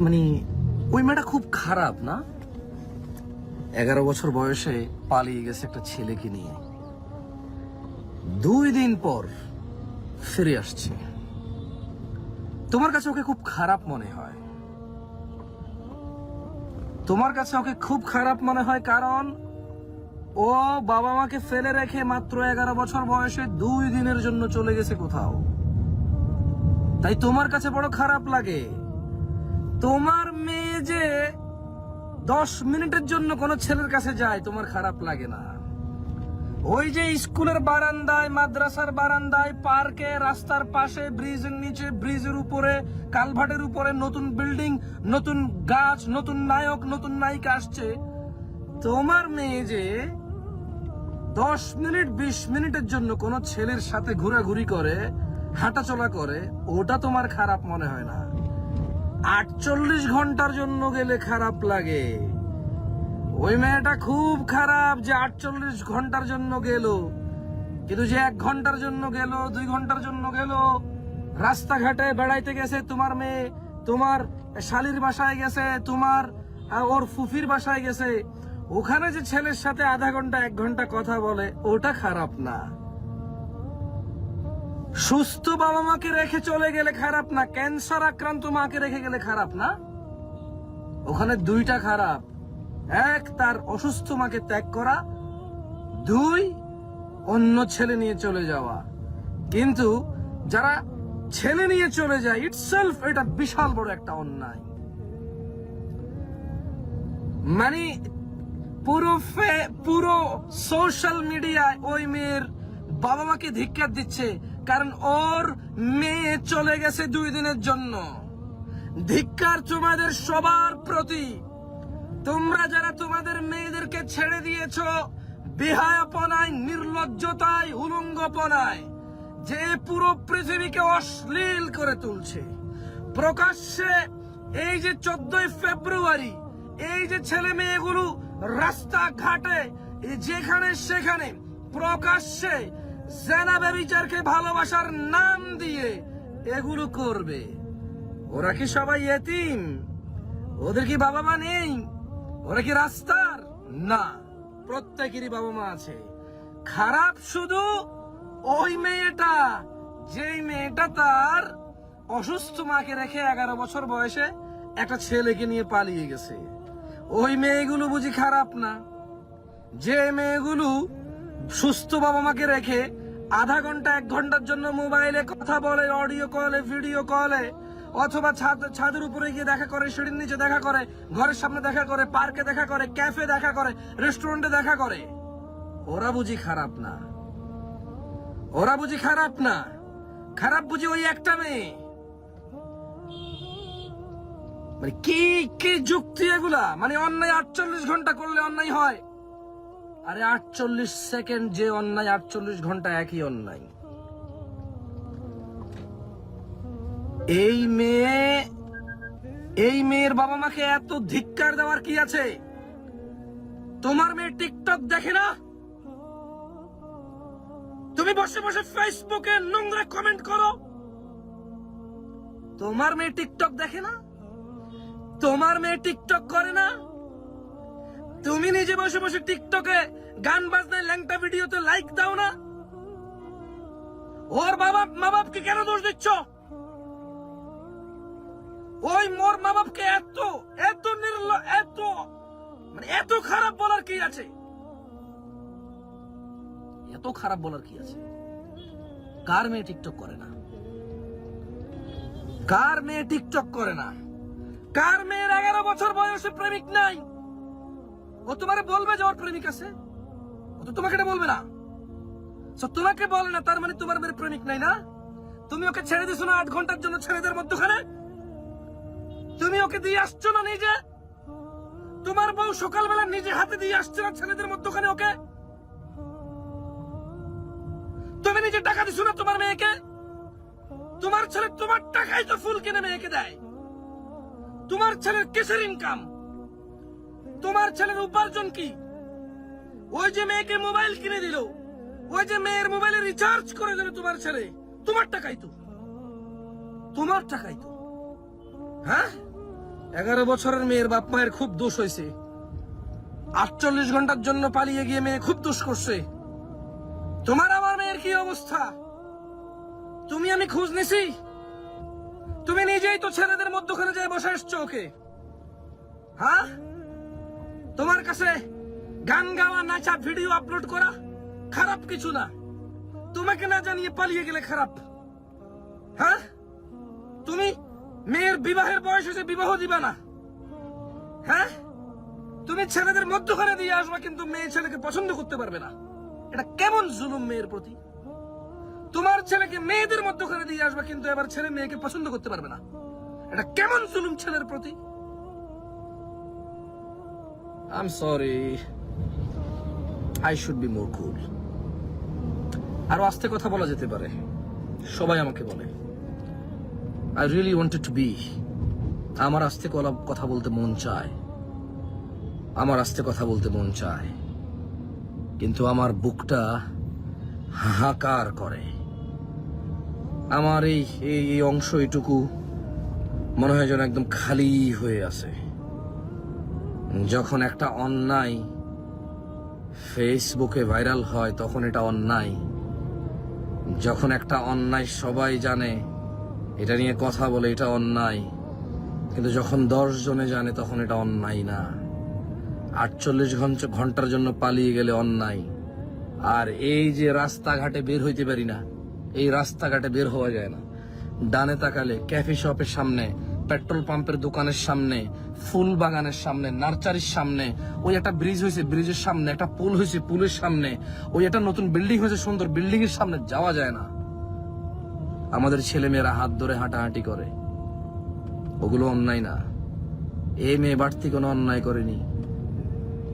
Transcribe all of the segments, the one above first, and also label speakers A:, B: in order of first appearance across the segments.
A: মানে ওই মেয়েটা খুব খারাপ, না? এগারো বছর বয়সে পালিয়ে গেছে একটা ছেলেকে নিয়ে। দুই দিন পর ফিরে আসছে। তোমার কাছে ওকে খুব খারাপ মনে হয়? তোমার কাছে ওকে খুব খারাপ মনে হয় কারণ ও বাবা মাকে ফেলে রেখে মাত্র এগারো বছর বয়সে দুই দিনের জন্য চলে গেছে কোথাও। তাই তোমার কাছে বড় খারাপ লাগে। তোমার মেয়ে যে দশ মিনিটের জন্য কোনো ছেলের কাছে যায়, তোমার খারাপ লাগে না। ওই যে স্কুলের বারান্দায়, মাদ্রাসার বারান্দায়, পার্কে, রাস্তার পাশে, ব্রিজের নিচে, ব্রিজের উপরে, কালভার্টের উপরে নতুন বিল্ডিং, নতুন গাছ, নতুন নায়ক, নতুন নায়িকা আসছে। তোমার মেয়ে যে দশ মিনিট, বিশ মিনিটের জন্য কোনো ছেলের সাথে ঘোরাঘুরি করে, হাঁটাচলা করে, ওটা তোমার খারাপ মনে হয় না। আটচল্লিশ ঘণ্টার জন্য গেলে খারাপ লাগে। ওই মেয়েটা খুব খারাপ যে আটচল্লিশ ঘণ্টার জন্য গেল। কিন্তু যে এক ঘণ্টার জন্য গেল, দুই ঘণ্টার জন্য গেল, রাস্তাঘাটে বেড়াইতে গেছে তোমার মেয়ে, তোমার শালির বাসায় গেছে, তোমার ওর ফুফির বাসায় গেছে। ওখানে যে ছেলের সাথে আধা ঘণ্টা, এক ঘণ্টা কথা বলে, ওটা খারাপ না। সুস্থ বাবা মাকে রেখে চলে গেলে খারাপ না? ক্যান্সার আক্রান্ত মাকে রেখে গেলে খারাপ না? ওখানে দুইটা খারাপ। এক, তার অসুস্থ মাকে ত্যাগ করা। দুই, অন্য ছেলে নিয়ে চলে যাওয়া। কিন্তু যারা ছেলে নিয়ে চলে যায় ইটসেলফ এটা বিশাল বড় একটা অন্যায়। মানে পুরো পুরো সোশ্যাল মিডিয়ায় ওই মেয়ের বাবা মাকে ধিক্কার দিচ্ছে কারণ ওর মেয়ে চলে গেছে দুই দিনের জন্য। ধিক্কার তোমাদের সবার প্রতি। তোমরা যারা তোমাদের মেয়েদেরকে ছেড়ে দিয়েছ, বিহায়াপনায়, নির্লজ্জতায়, উলঙ্গপনায়, যে পুরো পৃথিবীকে অশ্লীল করে তুলছে। প্রকাশ্যে এই যে চোদ্দই ফেব্রুয়ারি, এই যে ছেলে মেয়েগুলো রাস্তাঘাটে যেখানে সেখানে, প্রকাশ্যে সেনা ব্যবিচারকে ভালোবাসার নাম দিয়ে এগুলো করবে। ওরা কি সবাই এতিম? ওদের কি বাবা মা নেই? ওরা কি রাস্তার? না, প্রত্যেকেরই বাবা মা আছে। খারাপ শুধু ওই মেয়েটা, যেই মেয়েটা তার অসুস্থ মাকে রেখে এগারো বছর বয়সে একটা ছেলেকে নিয়ে পালিয়ে গেছে। ওই মেয়েগুলো বুঝি খারাপ না? যে মেয়েগুলো সুস্থ বাবা মাকে রেখে আধা ঘণ্টা, এক ঘণ্টার জন্য মোবাইলে কথা বলে অডিও কলে ভিডিও কলে অথবা ছাদ, ছাদের উপরে গিয়ে দেখা করে, সিঁড়ির নিচে দেখা করে, ঘরের সামনে দেখা করে, পার্কে দেখা করে, ক্যাফে দেখা করে, রেস্টুরেন্টে দেখা করে। ওরা বুঝি খারাপ না? ওরা বুঝি খারাপ না? খারাপ বুঝি ওই একটা মেয়ে? মানে কি কি যুক্তি এগুলা? মানে অন্যায় আটচল্লিশ ঘণ্টা করলে অন্যায় হয়। আরে আটচল্লিশ সেকেন্ড যে অন্যায়, আটচল্লিশ ঘণ্টা একই অন্যায়। এই মেয়ে, এই মেয়ের বাবা মাকে এত ধিক্কার দেওয়ার কি আছে? তোমার মেয়ে টিকটক দেখে না? তুমি বসে বসে ফেসবুকে নোংরা কমেন্ট করো। তোমার মেয়ে টিকটক দেখে না? তোমার মেয়ে টিকটক করে না? তুমি নিজে বসে বসে টিকটকে গান বাজনায় ল্যাংটা ভিডিওতে লাইক দাও না? ওর বাবা মা বাপকে কেন দোষ দিচ্ছ? ওই মোর মা বাপকে এত এত নির্ল, এত মানে এত খারাপ বলার কি আছে? এত খারাপ বলার কি আছে? কার মেয়ে টিকটক করে না? কার মেয়ে টিকটক করে না? কার মেয়ের এগারো বছর বয়সে প্রেমিক নাই? ও তোমারে বলবে যে ওর প্রেমিক আছে? ও তো তোমাকে এটা বলবে না। So, তোমাকে বলে না তার মানে তোমার মেয়ের প্রেমিক নাই না? তুমি ওকে ছেড়ে দিছো না আট ঘণ্টার জন্য ছেলেদের মধ্যখানে? তুমি ওকে দিয়ে আসছো না নিজে? তোমার বউ সকালবেলা নিজে হাতে দিয়ে আসছে না ছেলেদের মধ্যখানে ওকে? তুমি নিজে টাকা দিছো না তোমার মেয়েকে? তোমার ছেলে তোমার টাকাই তো ফুল কিনে মেয়েকে দেয়। তোমার ছেলের কিসের ইনকাম তোমার ছেলের উপার্জন কি? ওই যে মেয়েকে মোবাইল কিনে দিল, ওই যে মেয়ের মোবাইলে রিচার্জ করে দিল তোমার ছেলে, তোমার টাকাই তো। তোমার টাকাই তো। হ্যাঁ? এগারো বছরের মেয়ের বাপ মায়ের খুব দোষ হয়েছে। আটচল্লিশ ঘণ্টার জন্য পালিয়ে গিয়ে মেয়ে খুব দোষ করছে। তোমার আমার মেয়ের কি অবস্থা? তুমি আমি খোঁজ নিছি? তুমি নিজেই তো ছেলেদের মধ্যখানে যায় বসে এসছো ওকে। হ্যাঁ? তোমার কাছে গান গাওয়া, নাচা, ভিডিও আপলোড করা খারাপ কিছু না। তোমাকে না জানিয়ে পালিয়ে গেলে খারাপ। হ্যাঁ? তুমি মেয়ের বিবাহের বয়স হয়েছে, বিবাহ দিবা না। হ্যাঁ? তুমি ছেলেদের মধ্যখানে দিয়ে আসবা, কিন্তু মেয়ে ছেলেকে পছন্দ করতে পারবে না। এটা কেমন জুলুম মেয়ের প্রতি? তোমার ছেলেকে মেয়েদের মধ্যখানে দিয়ে আসবা, কিন্তু এবার ছেলে মেয়েকে পছন্দ করতে পারবে না। এটা কেমন জুলুম ছেলের প্রতি? I'm sorry I should be more cool আরও আস্তে কথা বলা যেতে পারে। সবাই আমাকে বলে। I really wanted to be আমার আস্তে কথা বলতে মন চায়। আমার আস্তে কথা বলতে মন চায়। কিন্তু আমার বুকটা হাহাকার করে। আমার এই এই অংশ এটুকু মনে হয় যেন একদম খালি হয়ে আছে। যখন একটা অন্যায় ফেসবুকে ভাইরাল হয়, তখন এটা অন্যায়। যখন একটা অন্যায় সবাই জানে, এটা নিয়ে কথা বলে, এটা অন্যায়। কিন্তু যখন দশ জনে জানে, তখন এটা অন্যায় না। আটচল্লিশ ঘণ্টা ঘণ্টার জন্য পালিয়ে গেলে অন্যায়। আর এই যে রাস্তাঘাটে বের হইতে পারি না, এই রাস্তাঘাটে বের হওয়া যায় না। ডানে তাকালে, ক্যাফে শপের সামনে পেট্রোল পাম্পের দোকানের সামনে, ফুল বাগানের সামনে, নার্সারির সামনে, ওই একটা ব্রিজ হয়েছে, ব্রিজের সামনে, একটা পুল হয়েছে, পুলের সামনে, ওই একটা নতুন বিল্ডিং হয়েছে, সুন্দর বিল্ডিং এর সামনে যাওয়া যায় না। আমাদের ছেলেমেয়েরা হাত ধরে হাঁটাহাঁটি করে। ওগুলো অন্যায় না। এই মেয়ে বাড়তি কোনো অন্যায় করেনি।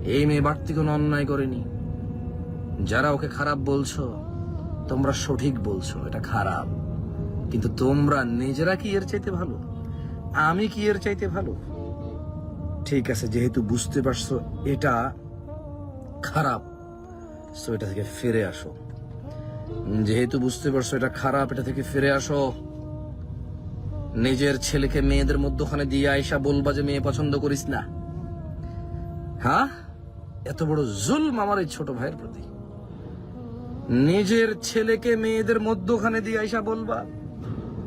A: এই মেয়ে বাড়তি কোনো অন্যায় করেনি। যারা ওকে খারাপ বলছো, তোমরা সঠিক বলছো, এটা খারাপ। কিন্তু তোমরা নিজেরা কি এর চাইতে ভালো? আমি কি এর চাইতে ভালো? ঠিক আছে, যেহেতু বুঝতে পারছ এটা খারাপ সো এটা থেকে ফিরে আসো। যেহেতু বুঝতে পারছ এটা খারাপ, এটা থেকে ফিরে আসো। নিজের ছেলেকে মেয়েদের মধ্যখানে দিয়ে আইসা বলবা যে মেয়ে পছন্দ করিস না। হ্যাঁ? এত বড় জুলম আমার এই ছোট ভাইয়ের প্রতি। নিজের ছেলেকে মেয়েদের মধ্যখানে দিয়ে আইসা বলবা,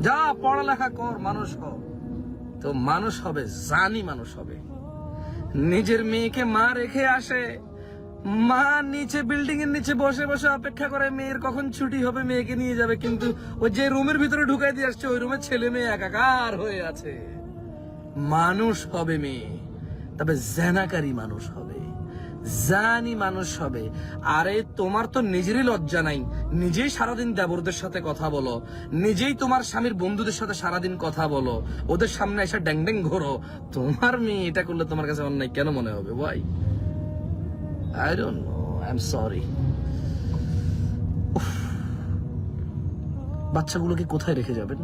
A: যা, পড়ালেখা কর, মানুষ হ। তো মানুষ হবে, জানি মানুষ হবে। নিজের মেয়েকে মা রেখে আসে। মা নিচে বিল্ডিং এর নিচে বসে বসে অপেক্ষা করে, মেয়ের কখন ছুটি হবে, মেয়েকে নিয়ে যাবে। কিন্তু ওই যে রুমের ভিতরে ঢুকাই দিয়ে আসছে, ওই রুমের ছেলে মেয়ে একাকার হয়ে আছে। মানুষ হবে মেয়ে, তবে জেনাকারী মানুষ হবে। জানি মানুষ হবে। আরে, তোমার তো নিজেরই লজ্জা নাই। নিজেই সারাদিন দেবরদের সাথে কথা বলো। নিজেই তোমার স্বামীর বন্ধুদের সাথে সারাদিন কথা বলো। ওদের সামনে এসে ড্যাং ড্যাং ঘোরো। তোমার মেয়ে এটা করলে তোমার কাছে অন্যায় কেন মনে হবে, ভাই? সরি বাচ্চাগুলোকে কোথায় রেখে যাবেন?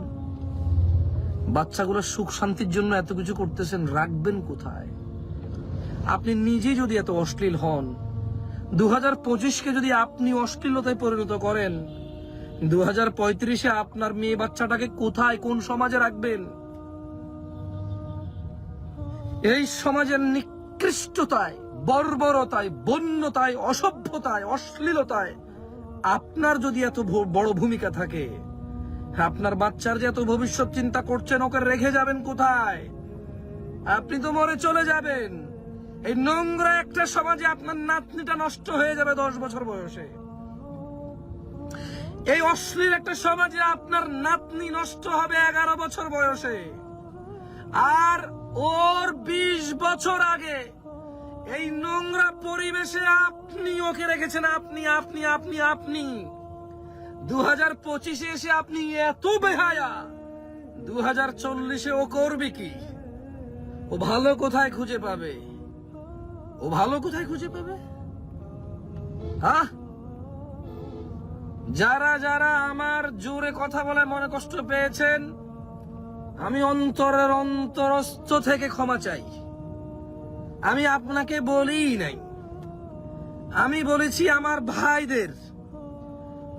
A: বাচ্চাগুলো সুখ শান্তির জন্য এত কিছু করতেছেন, রাখবেন কোথায়? আপনি নিজে যদি এত অশ্লীল হন দু হাজার পঁচিশকে যদি আপনি অশ্লীলতায় পরিণত করেন দু হাজার পঁয়ত্রিশে আপনার মেয়ে বাচ্চাটাকে কোথায়, কোন সমাজে রাখবেন? এই সমাজের নিকৃষ্টতায়, বর্বরতায়, বন্যতায়, অসভ্যতায়, অশ্লীলতায় আপনার যদি এত বড় ভূমিকা থাকে, আপনার বাচ্চার যে এত ভবিষ্যৎ চিন্তা করছেন, ওকে রেখে যাবেন কোথায়? আপনি তো মরে চলে যাবেন। এই নোংরা একটা সমাজে আপনার নাতনিটা নষ্ট হয়ে যাবে দশ বছর বয়সে। এই অশ্লীল একটা সমাজে আপনার নাতনি নষ্ট হবে এগারো বছর বয়সে। আর ওর বিশ বছর আগে এই নোংরা পরিবেশে আপনি ওকে রেখেছেন, আপনি আপনি আপনি আপনি। দু হাজার পঁচিশে এসে আপনি এত বেহায়া দু হাজার চল্লিশে ও করবে কি? ও ভালো কোথায় খুঁজে পাবে? ও ভালো কোথায় খুঁজে পাবে? হ্যাঁ? যারা যারা আমার জোরে কথা বলে মনে কষ্ট পেয়েছেন, আমি অন্তরের অন্তরস্থ থেকে ক্ষমা চাই। আমি আপনাকে বলিই নাই। আমি বলেছি আমার ভাইদের।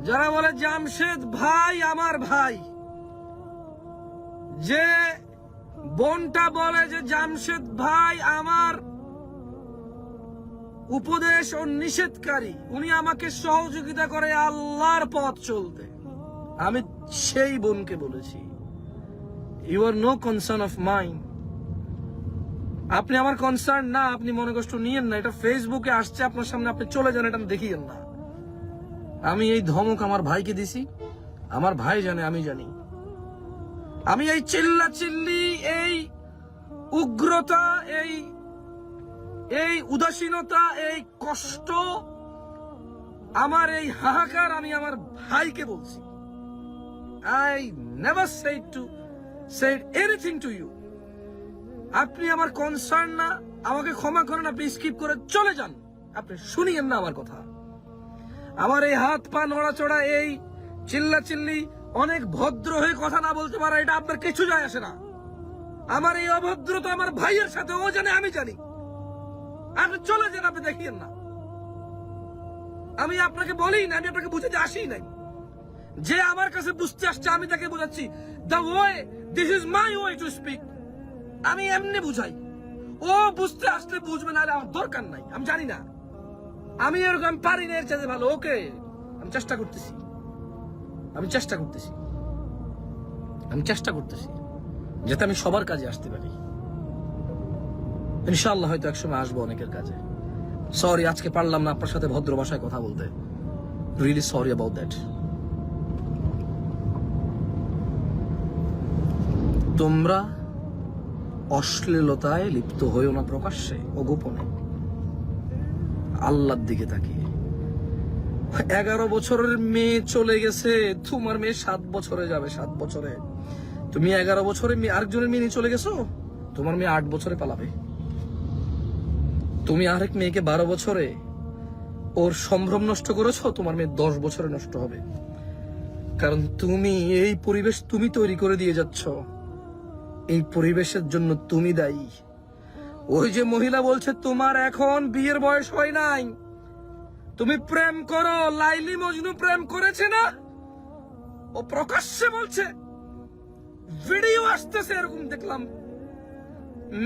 A: যারা বলে, জামশেদ ভাই আমার ভাই। যে বোনটা বলে যে, জামশেদ ভাই আমার উপদেশ ও নিষেধকারী। উনি আমাকে সহযোগিতা করে আল্লাহর পথ চলতে। আমি সেই বোনকে বলেছি you are no concern of mind আপনি আমার কনসার্ন না, আপনি মনে কষ্ট নিয়েন না। এটা ফেসবুকে আসছে, আপনার সামনে আপনি চলে যান, এটা দেখিয়েন না। আমি এই ধমক আমার ভাইকে দিছি, আমার ভাই জানে, আমি জানি। আমি এই চিল্লা চিল্লি এই উগ্রতা, এই এই উদাসীনতা, এই কষ্ট, আমার এই হাহাকার আমি আমার ভাইকে বলছি। I never said to said anything to you আপনি আমার কনসার্ন না, আমাকে ক্ষমা করেন, আপনি স্কিপ করে চলে যান। আপনি শুনিয়েন না আমার কথা। আমার এই হাত পা নড়াচড়া, এই চিল্লা চিল্লি অনেক ভদ্র হয়ে কথা না বলতে পারা, এটা আপনার কিছু যায় আসে না। আমার এই অভদ্রতা আমার ভাইয়ের সাথে, ও জানে, আমি জানি। আপনি চলে যান, আপনি দেখিয়েন না। আমি আপনাকে বলি না, আমি আপনাকে বুঝাতে আসি নাই। যে আমার কাছে বুঝতে আসছে, আমি তাকে বোঝাচ্ছি the way this is my way to speak আমি এমনি বুঝাই। ও বুঝতে আসলে বুঝবে না আমার দরকার নাই, আমি জানি না। আমি এরকম পারি না, এর চাইতে ভালো। ওকে, আমি চেষ্টা করতেছি। আমি চেষ্টা করতেছি। আমি চেষ্টা করতেছি, যাতে আমি সবার কাজে আসতে পারি। ইনশাআল্লাহ হয়তো একসময় আসব অনেকের কাজে সরি আজকে পারলাম না আপনার সাথে ভদ্র ভাষায় কথা বলতে। রিয়েলি সরি অ্যাবাউট দ্যাট তোমরা অশ্লীলতায় লিপ্ত হয়েও না প্রকাশ্যে ও গোপনে। আল্লাহর দিকে তাকিয়ে। এগারো বছরের মেয়ে চলে গেছে, তোমার মেয়ে সাত বছরে যাবে, সাত বছরে। তুমি এগারো বছরে আরেকজনের মেয়ে নিয়ে চলে গেছো? তোমার মেয়ে আট বছরে পালাবে। তুমি আরেক মেয়েকে বারো বছরে ওর সম্ভ্রম নষ্ট করেছ, তোমার মেয়ে দশ বছরে নষ্ট হবে। কারণ তুমি এই পরিবেশ তুমি তৈরি করে দিয়ে যাচ্ছ। এই পরিবেশের জন্য তুমি দায়ী। ওই যে মহিলা বলছে, তোমার এখন বিয়ের বয়স হয় নাই। তুমি প্রেম করো, লাইলি মজনু প্রেম করেছে না? ও প্রকাশ্যে বলছে, ভিডিও আসতেছে, এরকম দেখলাম।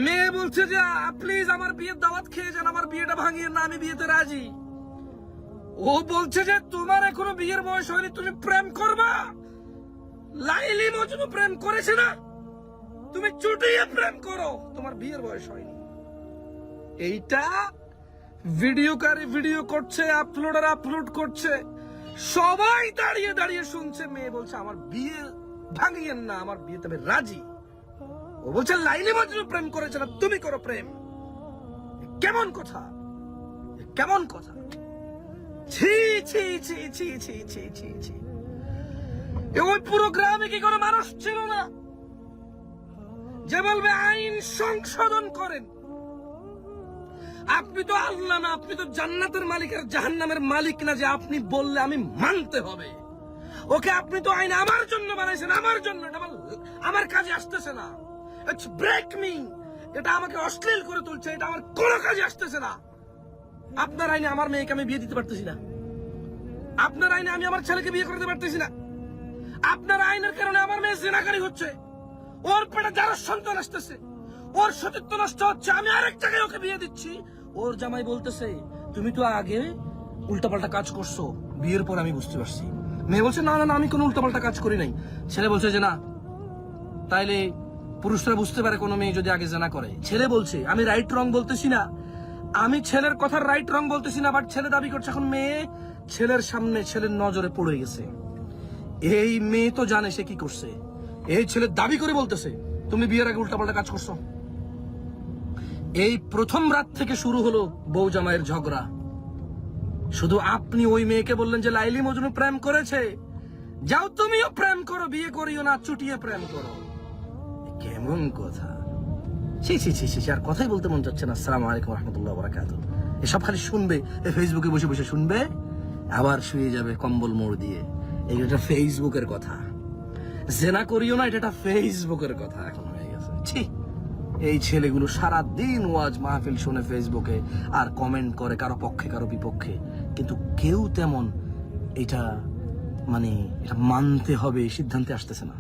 A: মেয়ে বলছে যে প্লিজ আমার বিয়ের দাওয়াত খেয়ে যান, আমার বিয়েটা ভাঙিয়ে না, আমি বিয়েতে রাজি। ও বলছে যে, তোমার এখনও বিয়ের বয়স হয়নি, তুমি প্রেম করবা? লাইলি মজনু প্রেম করেছে না? তুমি চুটিয়ে প্রেম করো, তোমার বিয়ের বয়স হয়নি। এইটা ভিডিওকারী ভিডিও করছে আপলোডার আপলোড করছে। সবাই দাঁড়িয়ে দাঁড়িয়ে শুনছে, মেয়ে বলছে, আমার বিয়ে ভাঙিয়েন না, আমার বিয়েতে আমি রাজি। ও বলছে লাইলি মজনু প্রেম করেছে না, তুমি করো প্রেম। কেমন কথা? কেমন কথা? ছি ছি ছি ছি ছি ছি ছি ছি। ওই পুরো গ্রামে কি কোনো মানুষ ছিল না? যে বলবে, আইন সংশোধন করেন। আপনি তো আল্লাহ না, আপনি তো জান্নাতের মালিক আর জাহান্নামের মালিক না যে আপনি বললে আমি মানতে হবে। ওকে আপনি তো আইন আমার জন্য বানাইছেন, আমার জন্য আমার কাজে আসতেছে না। ইটস ব্রেক মি এটা আমাকে অশ্লীল করে তুলছে, এটা আমার কোনো কাজে আসতেছে না। আপনার আইনে আমার মেয়েকে আমি বিয়ে দিতে পারতেছি না। আপনার আইনে আমি আমার ছেলেকে বিয়ে করতে পারতেছি না। আপনার আইনের কারণে আমার মেয়ে জেনাকারী হচ্ছে। ওর পেটে যারা সন্তান আসতেছে, ওর সতীত্ব নষ্ট হচ্ছে, আমি আরেক জায়গায় ওকে বিয়ে দিচ্ছি। ওর জামাই বলতেছে, তুমি তো আগে উল্টাপাল্টা কাজ করছ, বিয়ের পর আমি বুঝতে পারছি। মেয়ে বলছে না না, আমি কোনো উল্টাপাল্টা কাজ করি নাই। ছেলে বলছে যে, না, তাইলে পুরুষরা বুঝতে পারে কোনো মেয়ে যদি আগে জানা করে। ছেলে বলছে, আমি রাইট রং বলতেছি না। আমি ছেলের কথার রাইট রং বলতেছি না বাট ছেলে দাবি করছে, এখন মেয়ে ছেলের সামনে ছেলের নজরে পড়ে গেছে। এই মেয়ে তো জানে সে কি করছে। এই ছেলে দাবি করে বলতেছে, তুমি বিয়ের আগে উল্টাপাল্টা কাজ করছ। এই প্রথম রাত থেকে শুরু হলো বউ জামাইয়ের ঝগড়া। শুধু আপনি ওই মেয়েকে বললেন যে, লাইলি মজনু প্রেম করেছে। যাও তুমিও প্রেম করো, বিয়ে করিও না, চুটিয়ে প্রেম করো। কেমন কথা? ছি ছি ছি ছি আর কথাই বলতে মন যাচ্ছে না। আসসালামু আলাইকুম রহমতুল্লাহ বরাকাত এসব খালি শুনবে, এই ফেসবুকে বসে বসে শুনবে, আবার শুয়ে যাবে কম্বল মোড় দিয়ে। এইটা ফেসবুকের কথা। জেনা করিও না, এটা একটা ফেসবুকের কথা এখন হয়ে গেছে। ছি, এই ছেলেগুলো সারা দিন ওয়াজ মাহফিল শুনে ফেসবুকে আর কমেন্ট করে কারও পক্ষে, কারও বিপক্ষে। কিন্তু কেউ তেমন এটা মানে এটা মানতে হবে, সিদ্ধান্তে আসতেছে না।